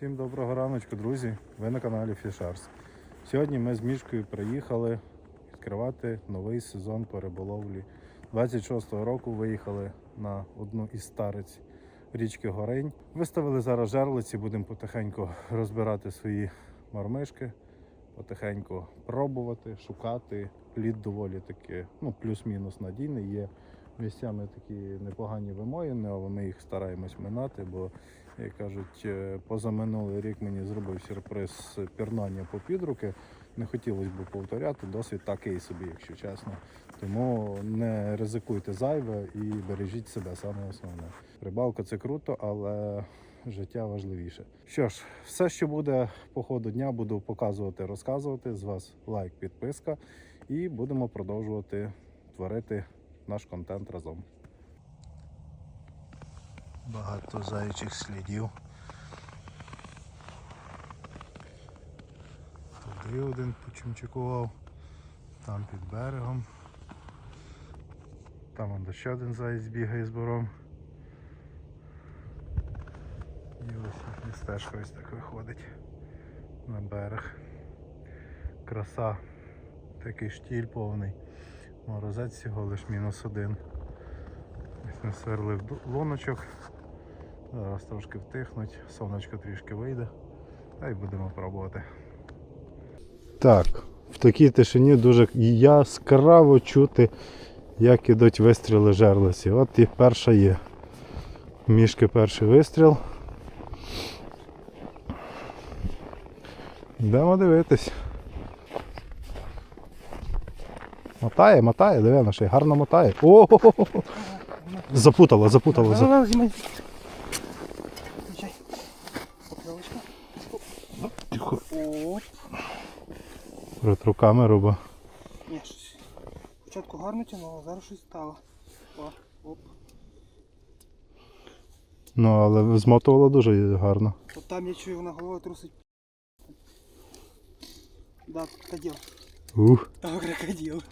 Всім доброго раночку, друзі. Ви на каналі Fishers. Сьогодні ми з Мішкою приїхали відкривати новий сезон по риболовлі. 26-го року виїхали на одну із стариць річки Горень. Виставили зараз жерлиці, будемо потихеньку розбирати свої мармишки, потихеньку пробувати, шукати. Лід доволі таки, ну, плюс-мінус надійний. Є місцями такі непогані вимоїни, але ми їх стараємось минати, бо як кажуть, е, позаминулий рік мені зробив сюрприз пірнання по підруки. Не хотілося б повторяти, досвід такий собі, якщо чесно. Тому не ризикуйте зайве і бережіть себе саме основне. Рибалка це круто, але життя важливіше. Що ж, все, що буде по ходу дня, буду показувати, розказувати. З вас лайк, підписка, і будемо продовжувати творити наш контент разом. Багато зайчих слідів. Туди один почимчикував, там під берегом. Там ще один заєць бігає з бором. І ось стежка ось так виходить на берег. Краса, такий штіль повний. Морозець всього лиш мінус один. Ось ду- луночок. Зараз трошки втихнуть, сонечко трішки вийде. Та й будемо пробувати. Так, в такій тишині дуже яскраво чути, як ідуть вистріли жерлиці. От і перша є. Мішки перший вистріл. Йдемо дивитись. Мотає, мотає, диви на ще гарно мотає. О! Запутало, запутало, запутало. Протру камеру, бо. Ні, щось. Спочатку гарно тянуло, зараз щось стало. О, оп. Ну, але змотувало дуже гарно. От там я чую, вона головою трусить. Да, крокодил. Ух. Да, крокодил.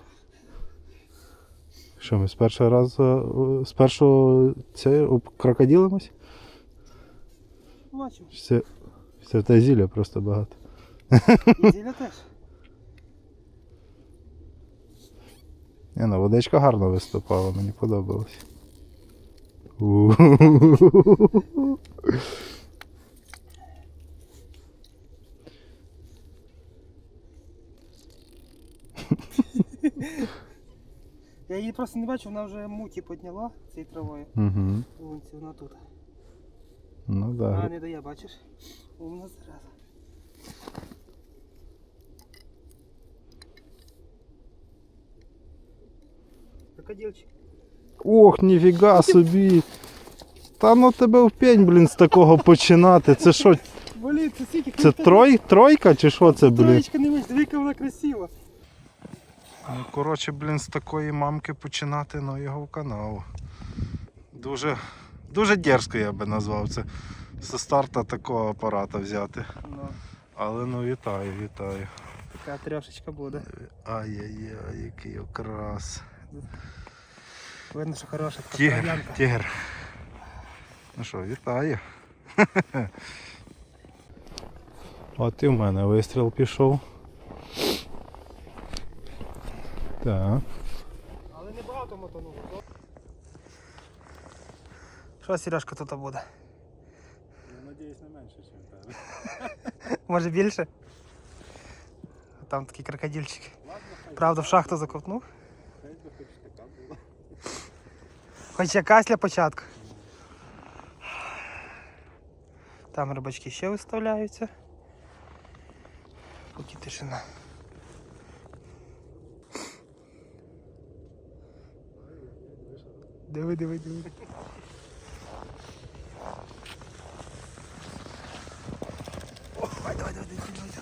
Що ми з першого разу з першого це обкрокоділимось? Бачив. Чи це те зілля просто багато. І зілля теж. Ні, ну, водичка гарно виступала, мені подобалось. Я її просто не бачу, вона вже муті підняла цією травою. Угу. Вулиці вона тут. Ну А, не дає, бачиш? Умна зараза. Крокодилчик. Ох, ніфіга собі. Та ну тебе в пень, блін, з такого починати. Це що, Блін, це скільки це трой, тройка чи що це, блін? Троєчка не вийшла, яка вона красива. Ну, коротше, блін, з такої мамки починати на його канал. Дуже, дуже дерзко я би назвав це. Зі старта такого апарата взяти. Ну, Але ну вітаю, вітаю. така трьошечка буде. Ай-яй-яй, який окрас. Видно, що хороша така Тігр, троянка. тігр. Ну що, вітаю. От і в мене вистріл пішов. Так. Але не багато мотануло. Що, Сережка, тут буде? Я надіюсь не менше, ніж тебе. Може більше? Там такий крокодильчик. Правда, в шахту закопнув. Хоч якась для початку. Там рибачки ще виставляються. Поки тишина. Диви, диви, диви. О, давай, давай, давай, давай.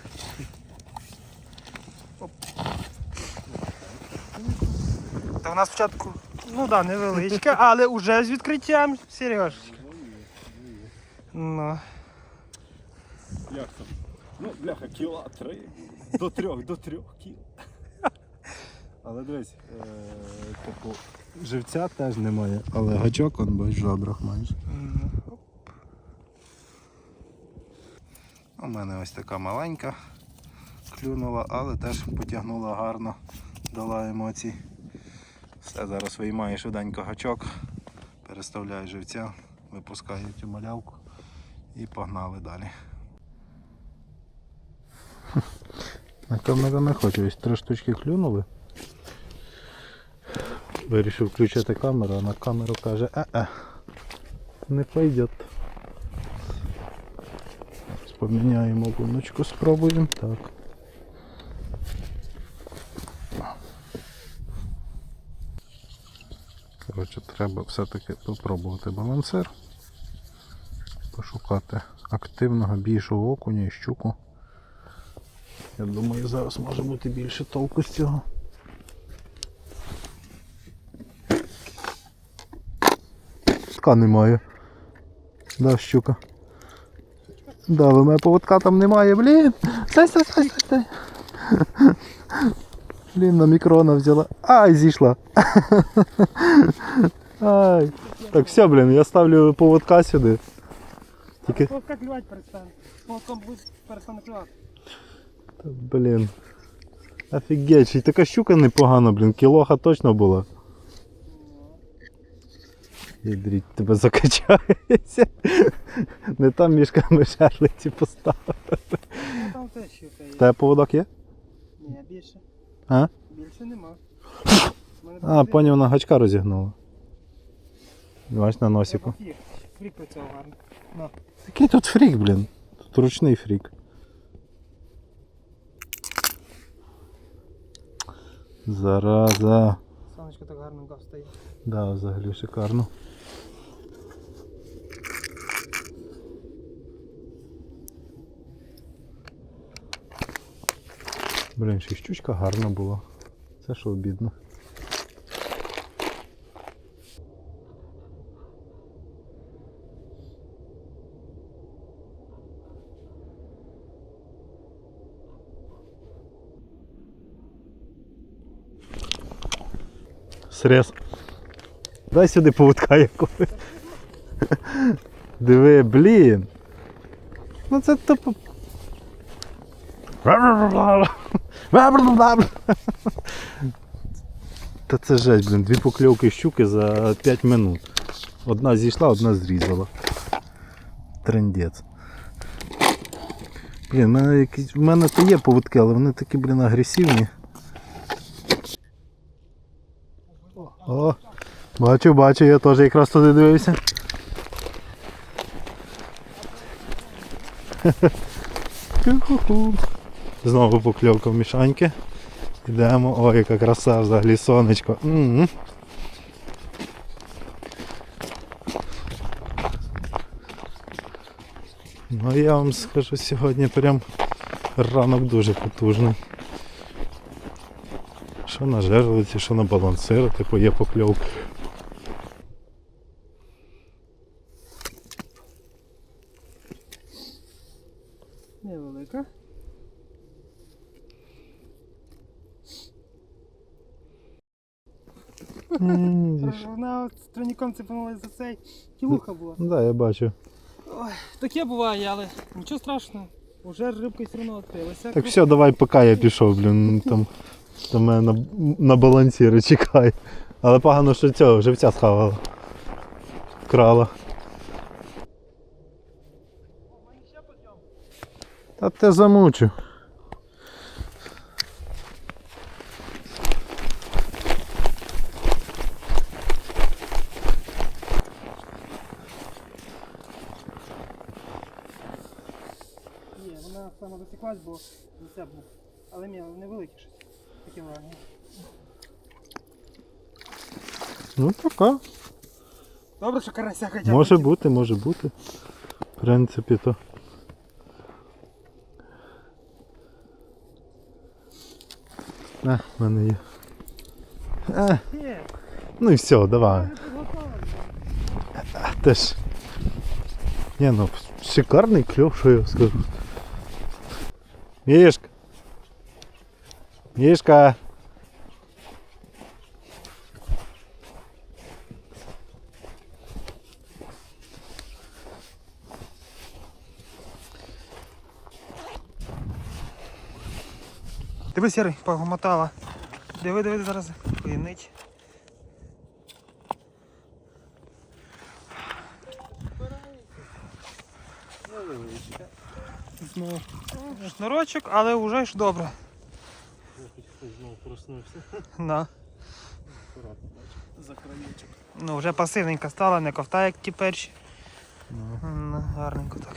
Та у нас спочатку, ну да, невеличка, але вже з відкриттям, Сереж. Ну. Як там? Ну, бляха, кіла три. До трьох, до трьох кіл. Але дивись, е, типу, живця теж немає, але гачок он бач жабрах майже. У мене ось така маленька клюнула, але теж потягнула гарно, дала емоцій. Все, зараз виймаю швиденько гачок, переставляю живця, випускаю цю малявку і погнали далі. На камеру не хочу, ось три штучки клюнули. Вирішив включити камеру, а на камеру каже, е-е, не пойдет. Поміняємо луночку, спробуємо. Так. Коротше, треба все-таки попробувати балансир. Пошукати активного більшого окуня і щуку. Я думаю, зараз може бути більше толку з цього. Ска немає. Да, щука. Да, але мене поводка там немає, блін. Стай, стай, стай, стай. Блін, на мікрона взяла. Ай, зійшла. Ай. Так, все, блін, я ставлю поводка сюди. Тільки, Поводка клювати перестане. Поводком буде перестане клювати. Та, блін. Офігеть, і така щука непогана, блін, кілоха точно була. Ідріть, тебе закачається. Не там мішками шарлиці поставив. Ну там теж щука є. Тебе поводок є? Ні, більше. А? Більше нема. А, поняв, вона гачка розігнула. Бач на носику. Треба фрік. Працював гарно. Який тут фрік, блін? Тут ручний фрік. Зараза. Сонечко так гарненько встає. Да, взагалі шикарно. Блін, ще щучка гарна була. Це що обідно. Срез. Дай сюди поводка якого. Диви, блін. Ну це тупо. Та це жесть, блін, дві покльовки щуки за 5 минут. Одна зійшла, одна зрізала. Трендець. Блін, в мене якісь. В мене то є поводки, але вони такі, блін, агресивні. О, бачу, бачу, я теж якраз туди дивився. Ху-ху-ху. Знову покльовка в мішаньки. Йдемо. Ой, яка краса взагалі сонечко. М-м. Ну я вам скажу сьогодні прям ранок дуже потужний. Що на жерлиці, що на балансир, типу є покльовка. Невелика. М, Вона тройником цепанулась за цей. Кілуха була. Ну да, я бачу. Ой, таке буває, але нічого страшного. Уже рибка все одно відкрилася. Так все, давай, поки я пішов, блін, там, там мене на, на балансірі чекає. Але погано, що цього живця схавала. Крала. Та те замучу. Засіклась, бо не це був. Але мені невелике щось. Таке враження. Ну така. Добре, що карася хоча б. Може бути, може бути. В принципі, то. На, в мене є. А, Є, ну і все, давай. підготовлена. Теж. Ні, ну шикарний кльов, що я скажу. Мишка. Мішка. Диви сірий, погомотала. Диви, диви, зараз. Винить. Шнурочок, але вже ж добре. Знову проснувся. Да. За краєчок. Ну, вже пасивненька стала, не ковта, як ті перші. Ну. Гарненько так.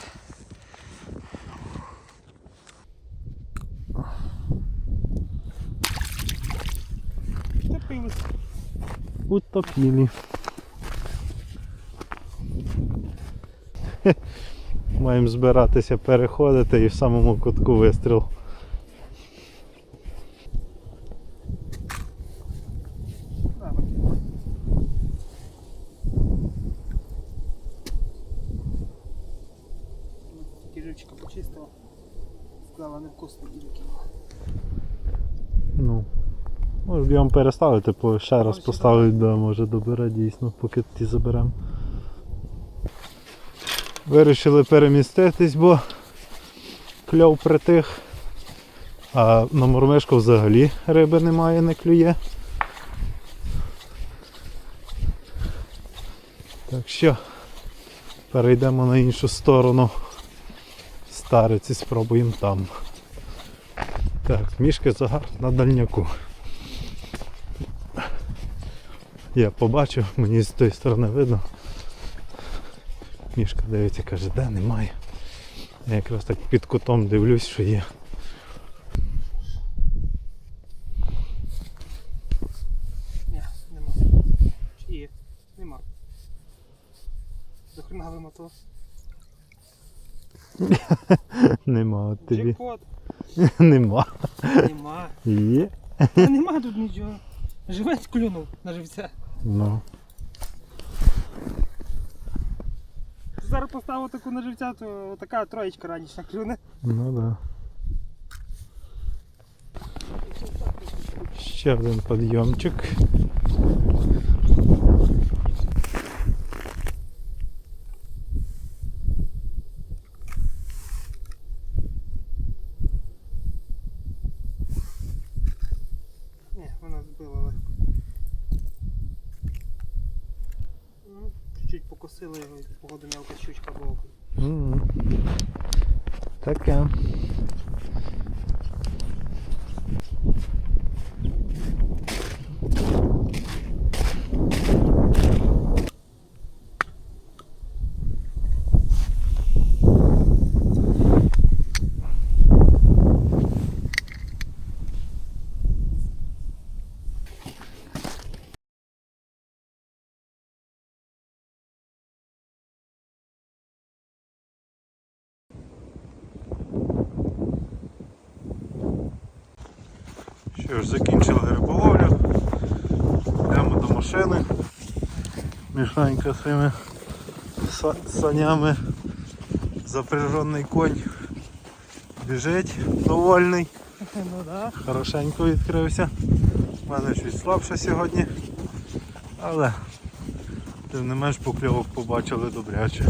Втопились. Утопілі. Маємо збиратися переходити і в самому кутку вистріл. Викинь. Почистила. Сказала невкусно і викинула. Ну. Може б його переставити, ще раз Може, поставити, да, може добере дійсно, поки ті заберемо. Вирішили переміститись, бо кльов притих. А на мормишку взагалі риби немає, не клює. Так що перейдемо на іншу сторону стариці, спробуємо там. Так, мішки загар на дальняку. Я побачив, мені з тої сторони видно. Мішка дивиться, каже, де немає. Я якраз так під кутом дивлюсь, що є. Ні, нема. Чи є? Нема. До хрена. Нема от тобі. Джекпот. Нема. Нема. Є. Та нема тут нічого. Живець клюнув на живця. Ну. Зараз поставив таку на живця, то така троєчка раніше клюне. Ну да. Ще один підйомчик. Ні, вона збила легко. Ну, Чуть-чуть покосили, погоду мелка щучка була. М. Таке. Що ж, закінчили риболовлю. Йдемо до машини. Мішанька своїми са- санями. Запряжений конь біжить довольний. Ну да. Хорошенько відкрився. У мене щось слабше сьогодні. Але тим не менш покльовок побачили добряче.